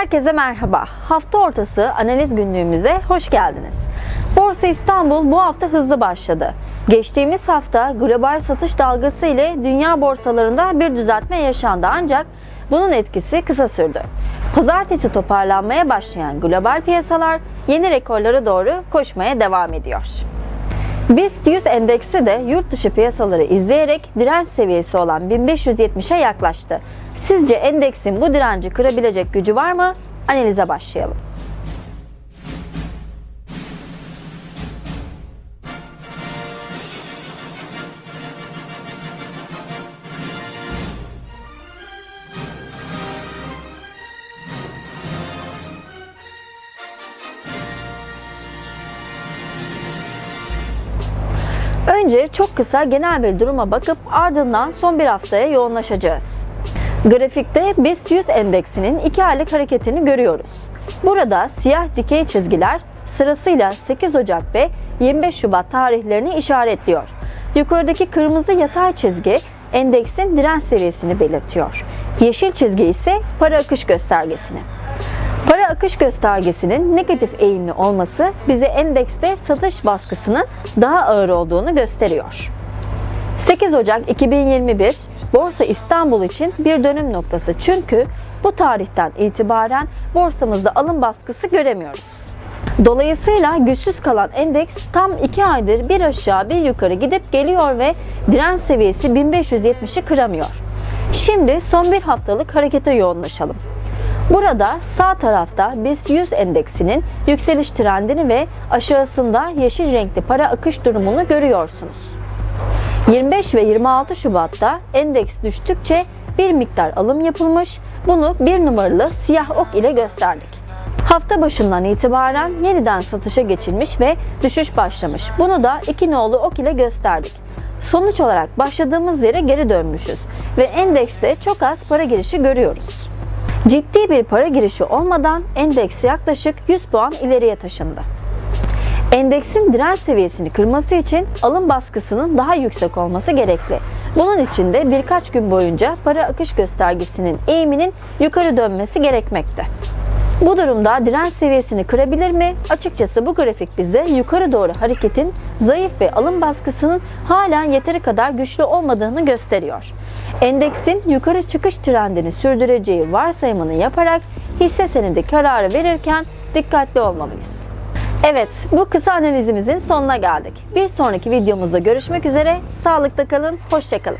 Herkese merhaba. Hafta ortası analiz günlüğümüze hoş geldiniz. Borsa İstanbul bu hafta hızlı başladı. Geçtiğimiz hafta global satış dalgası ile dünya borsalarında bir düzeltme yaşandı ancak bunun etkisi kısa sürdü. Pazartesi toparlanmaya başlayan global piyasalar yeni rekorlara doğru koşmaya devam ediyor. BIST 100 endeksi de yurt dışı piyasaları izleyerek direnç seviyesi olan 1570'e yaklaştı. Sizce endeksin bu direnci kırabilecek gücü var mı? Analize başlayalım. Önce çok kısa genel bir duruma bakıp ardından son bir haftaya yoğunlaşacağız. Grafikte BIST 100 endeksinin 2 aylık hareketini görüyoruz. Burada siyah dikey çizgiler sırasıyla 8 Ocak ve 25 Şubat tarihlerini işaretliyor. Yukarıdaki kırmızı yatay çizgi endeksin direnç seviyesini belirtiyor. Yeşil çizgi ise para akış göstergesini. Akış göstergesinin negatif eğimli olması bize endekste satış baskısının daha ağır olduğunu gösteriyor. 8 Ocak 2021 Borsa İstanbul için bir dönüm noktası çünkü bu tarihten itibaren borsamızda alım baskısı göremiyoruz. Dolayısıyla güçsüz kalan endeks tam 2 aydır bir aşağı bir yukarı gidip geliyor ve direnç seviyesi 1570'i kıramıyor. Şimdi son bir haftalık harekete yoğunlaşalım. Burada sağ tarafta BIST 100 endeksinin yükseliş trendini ve aşağısında yeşil renkli para akış durumunu görüyorsunuz. 25 ve 26 Şubat'ta endeks düştükçe bir miktar alım yapılmış. Bunu bir numaralı siyah ok ile gösterdik. Hafta başından itibaren yeniden satışa geçilmiş ve düşüş başlamış. Bunu da iki nolu ok ile gösterdik. Sonuç olarak başladığımız yere geri dönmüşüz ve endekste çok az para girişi görüyoruz. Ciddi bir para girişi olmadan endeks yaklaşık 100 puan ileriye taşındı. Endeksin direnç seviyesini kırması için alım baskısının daha yüksek olması gerekli. Bunun için de birkaç gün boyunca para akış göstergesinin eğiminin yukarı dönmesi gerekmekte. Bu durumda direnç seviyesini kırabilir mi? Açıkçası bu grafik bize yukarı doğru hareketin zayıf ve alım baskısının halen yeteri kadar güçlü olmadığını gösteriyor. Endeksin yukarı çıkış trendini sürdüreceği varsayımını yaparak hisse senedi kararı verirken dikkatli olmalıyız. Evet, bu kısa analizimizin sonuna geldik. Bir sonraki videomuzda görüşmek üzere. Sağlıkta kalın, hoşçakalın.